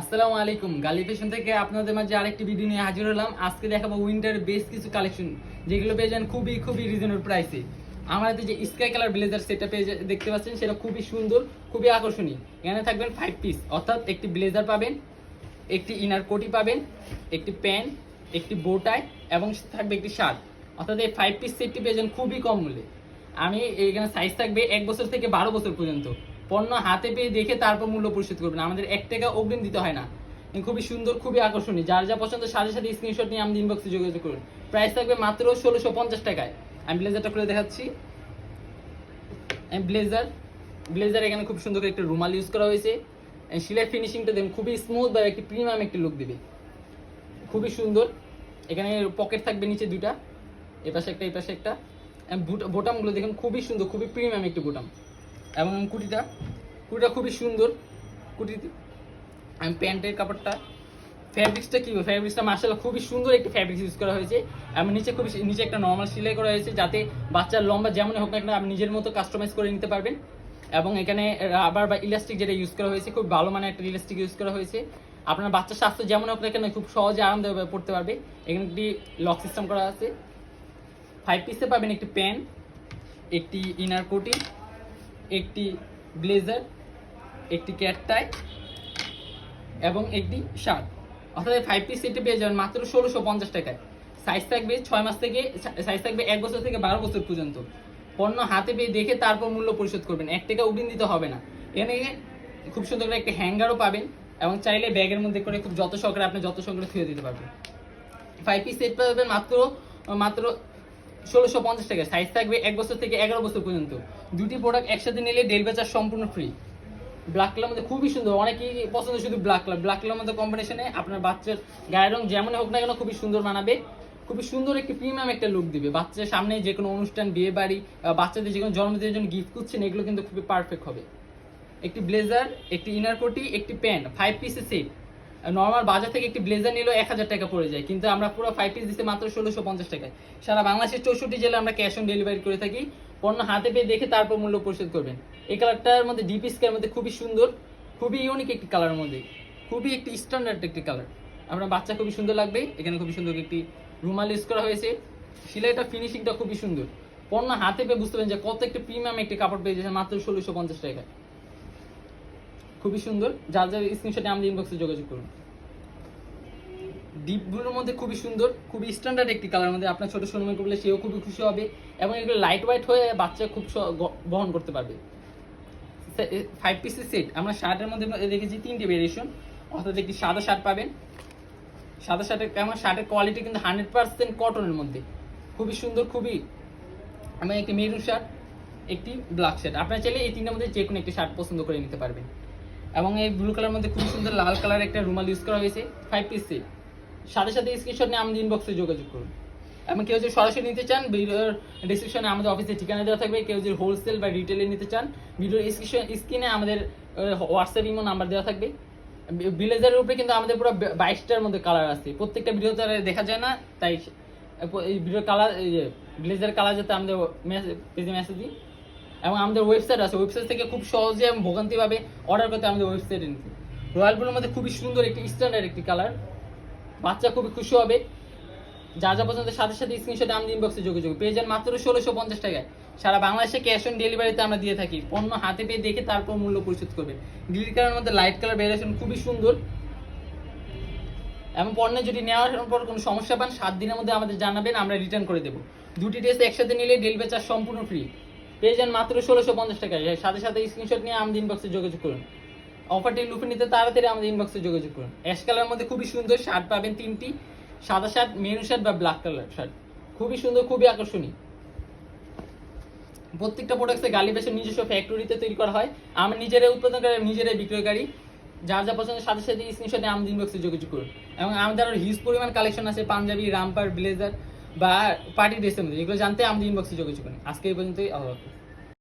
আসসালামু আলাইকুম। গালি ফ্যাশন থেকে আপনাদের মাঝে আরেকটি ভিডিও নিয়ে হাজির হলাম। আজকে দেখাবো উইন্টার বেশ কিছু কালেকশন যেগুলো পেয়ে যান খুবই খুবই রিজনেবল প্রাইসে আমার যে স্কাই কালার ব্লেজার সেটা পেয়ে দেখতে পাচ্ছেন, সেটা খুবই সুন্দর, খুবই আকর্ষণীয়। এখানে থাকবেন ফাইভ পিস অর্থাৎ একটি ব্লেজার পাবেন, একটি ইনার কোটি পাবেন, একটি প্যান্ট একটি বোটাই এবং থাকবে একটি শার্ট অর্থাৎ এই ফাইভ পিস সেটটি পেয়ে যান খুবই কম মূল্যে। আমি এখানে সাইজ থাকবে এক বছর থেকে বারো বছর পর্যন্ত। পণ্য হাতে পেয়ে দেখে তারপর মূল্য পরিশোধ করবেন। আমাদের এক টাকা অগ্রিম দিতে হয় না। খুবই সুন্দর, খুবই আকর্ষণীয়। যার যা পছন্দ সাথে সাথে স্ক্রিনশট নিয়ে আমাদের ইনবক্সে যোগাযোগ করুন। প্রাইস থাকবে মাত্র ষোলোশো পঞ্চাশ টাকায়। আমি ব্লেজারটা খুলে দেখাচ্ছি। ব্লেজার ব্লেজার এখানে খুব সুন্দর একটা রুমাল ইউজ করা হয়েছে। সেলাই ফিনিশিংটা দেখুন খুবই স্মুথ বা একটি প্রিমিয়াম একটি লুক দেবে। খুবই সুন্দর। এখানে পকেট থাকবে নিচে দুইটা। এপাশে একটা এপাশে একটা। বোটামগুলো দেখুন, খুবই সুন্দর, খুবই প্রিমিয়াম একটি বোটাম এবং কুটিটা কুটিটা খুবই সুন্দর। কুটি আমি প্যান্টের কাপড়টা, ফ্যাব্রিক্সটা কি, ফ্যাব্রিক্সটা মার্শাল্লাহ খুবই সুন্দর একটি ফ্যাব্রিক্স ইউজ করা হয়েছে। এবং নিচে খুবই, নিচে একটা নর্মাল সেলাই করা হয়েছে যাতে বাচ্চার লম্বা যেমনই হোক না আপনি নিজের মতো কাস্টমাইজ করে নিতে পারবেন। এবং এখানে রাবার বা ইলাস্টিক যেটা ইউজ করা হয়েছে, খুব ভালো মানের একটা ইলাস্টিক ইউজ করা হয়েছে। আপনার বাচ্চার স্বাস্থ্য যেমন হোক না কেন খুব সহজে আরামদায়ক পড়তে পারবে। এখানে একটি লক সিস্টেম করা আছে। ফাইভ পিসে পাবেন একটি প্যান একটি ইনার কোটি একটি ব্লেজার, একটি ক্যাট টাই এবং একটি শার্ট। অর্থাৎ ফাইভ পিস সেটে পেয়ে যাবেন মাত্র ষোলোশো পঞ্চাশ টাকায়। সাইজ থাকবে ছয় মাস থেকে সাইজ থাকবে এক বছর থেকে বারো বছর পর্যন্ত। পণ্য হাতে পেয়ে দেখে তারপর মূল্য পরিশোধ করবেন। এক টাকা অগ্রিম দিতে হবে না। এখানে খুব সুন্দর করে একটা হ্যাঙ্গারও পাবেন এবং চাইলে ব্যাগের মধ্যে করে খুব যত সহকারে আপনি যত সহকারে থুয়ে দিতে পারবেন। ফাইভ পিস সেট পাবেন মাত্র মাত্র ষোলোশো পঞ্চাশ টাকা। সাইজ থাকবে এক বছর থেকে এগারো বছর পর্যন্ত। দুটি প্রোডাক্ট একসাথে নিলে ডেলিভারি চার্জ সম্পূর্ণ ফ্রি ব্ল্যাক কালার মধ্যে খুবই সুন্দর। অনেকেই পছন্দ শুধু ব্ল্যাক কালার ব্ল্যাক কালার মধ্যে কম্বিনেশনে আপনার বাচ্চার গায়ের রং যেমন হোক না কেন খুবই সুন্দর মানাবে। খুবই সুন্দর একটি প্রিমিয়াম একটা লুক দিবে। বাচ্চার সামনে যে কোনো অনুষ্ঠান, বিয়ে বাড়ি বাচ্চাদের যে কোনো জন্মদিনের জন্য গিফট করছেন এগুলো কিন্তু খুবই পারফেক্ট হবে। একটি ব্লেজার একটি ইনার কোটি একটি প্যান্ট ফাইভ পিসের সেট নর্মাল বাজার থেকে একটি ব্লেজার নিলেও এক হাজার টাকা পড়ে যায়। কিন্তু আমরা পুরো ফাইভ পিস দিতে মাত্র ষোলোশো পঞ্চাশ টাকায়। সারা বাংলাদেশের চৌষট্টি জেলায় আমরা ক্যাশ অন ডেলিভারি করে থাকি। পণ্য হাতে পেয়ে দেখে তারপর মূল্য পরিশোধ করবেন। এই কালারটার মধ্যে ডিপি স্কের মধ্যে খুবই সুন্দর, খুবই ইউনিক একটি কালারের মধ্যে। খুবই একটি স্ট্যান্ডার্ড একটি কালার আপনার বাচ্চা খুবই সুন্দর লাগবে। এখানে খুবই সুন্দর একটি রুমাল ইউজ করা হয়েছে। সেলাইটা ফিনিশিংটা খুবই সুন্দর। পণ্য হাতে পেয়ে বুঝতে পারেন যে কত একটি প্রিমিয়াম একটি কাপড় পেয়ে যাচ্ছে মাত্র ষোলোশো পঞ্চাশ টাকায়। খুবই সুন্দর। যার যার স্ক্রিনশটে আমাদের ইনবক্সে যোগাযোগ করুন। ডিপগুলোর মধ্যে খুবই সুন্দর, খুবই স্ট্যান্ডার্ড একটি কালার মধ্যে আপনার ছোটো সোনামে করলে সেও খুবই খুশি হবে এবং এগুলো লাইট ওয়াইট হয়ে বাচ্চা খুব বহন করতে পারবে। ফাইভ পিসের সেট আমরা শার্টের মধ্যে দেখেছি তিনটি ভেরিয়েশন অর্থাৎ একটি সাদা শার্ট পাবেন। সাদা শার্টের আমার শার্টের কোয়ালিটি কিন্তু হান্ড্রেড পার্সেন্ট কটনের মধ্যে। খুবই সুন্দর, খুবই আমি একটি মেরুন শার্ট একটি ব্ল্যাক শার্ট আপনারা চাইলে এই তিনটার মধ্যে যে কোনো একটি শার্ট পছন্দ করে নিতে পারবেন। এবং এই ব্লু কালার মধ্যে খুব সুন্দর লাল কালার একটা রুমাল ইউজ করা হয়েছে ফাইভ পিস সেট সাথে সাথে স্ক্রিনশট নিয়ে আমাদের ইনবক্সে যোগাযোগ করুন। এবং কেউ যদি সরাসরি নিতে চান ভিডিওর ডিসক্রিপশনে আমাদের অফিসের ঠিকানা দেওয়া থাকবে। কেউ যদি হোলসেল বা রিটেলে নিতে চান ভিডিওর স্ক্রিনে আমাদের হোয়াটসঅ্যাপ ইমো নাম্বার দেওয়া থাকবে। ব্লেজারের উপরে কিন্তু আমাদের পুরো বাইশটার মধ্যে কালার আছে। প্রত্যেকটা ভিডিও তো আর দেখা যায় না, তাই, এই ভিডিওর কালার ব্লেজার কালার যাতে আমাদের পেজে মেসেজ দিই। এবং আমাদের ওয়েবসাইট আছে। ওয়েবসাইট থেকে খুব সহজে এবং ভোগান্তিভাবে অর্ডার করতে আমাদের ওয়েবসাইটে নিতে রয়্যাল ব্লুর মধ্যে খুবই সুন্দর একটি স্ট্যান্ডার্ড একটি কালার বাচ্চা খুবই খুশি হবে। যা যা পছন্দ সাথে সাথে স্ক্রিনশটে আমাদের ইনবক্সে যোগাযোগ পেয়ে যান মাত্র ষোলোশো পঞ্চাশ টাকায়। সারা বাংলাদেশে ক্যাশ অন ডেলিভারিতে আমরা দিয়ে থাকি। পণ্য হাতে পেয়ে দেখে তারপর মূল্য পরিশোধ করবে। গ্রিন কালারের মধ্যে লাইট কালার ভ্যারিয়েশন খুবই সুন্দর। এবং পণ্য যদি নেওয়ার পর কোনো সমস্যা পান, সাত দিনের মধ্যে আমাদের জানাবেন, আমরা রিটার্ন করে দেবো। দুটি ড্রেস একসাথে নিলে ডেলিভারি চার্জ সম্পূর্ণ ফ্রি পেয়ে যান মাত্র ষোলোশো পঞ্চাশ টাকায় সাথে সাথে স্ক্রিনশট নিয়ে আমাদের ইনবক্সে যোগাযোগ করুন। অফারটি লুফে নিতে তাড়াতাড়ি আমাদের ইনবক্সে যোগাযোগ করুন। অ্যাশ কালারের মধ্যে খুবই সুন্দর শার্ট পাবেন তিনটি। সাদা শার্ট মেরুন শার্ট বা ব্ল্যাক কালার শার্ট খুবই সুন্দর, খুবই আকর্ষণীয়। প্রত্যেকটা প্রোডাক্টসে গালি বেসের নিজস্ব ফ্যাক্টরিতে তৈরি করা হয়। আমরা নিজেরাই উৎপাদনকারী নিজেরাই বিক্রয়কারী যার যা পছন্দের সাথে সাথে স্ক্রিনশটে আমাদের ইনবক্সে যোগাযোগ করুন। এবং আমাদের আরও হিউজ পরিমাণ কালেকশন আছে। পাঞ্জাবি রামপার ব্লেজার বা পার্টি ড্রেসের মধ্যে। এগুলো জানতে আমাদের ইনবক্সে যোগাযোগ করেন। আজকে এই পর্যন্তই আল্লাহ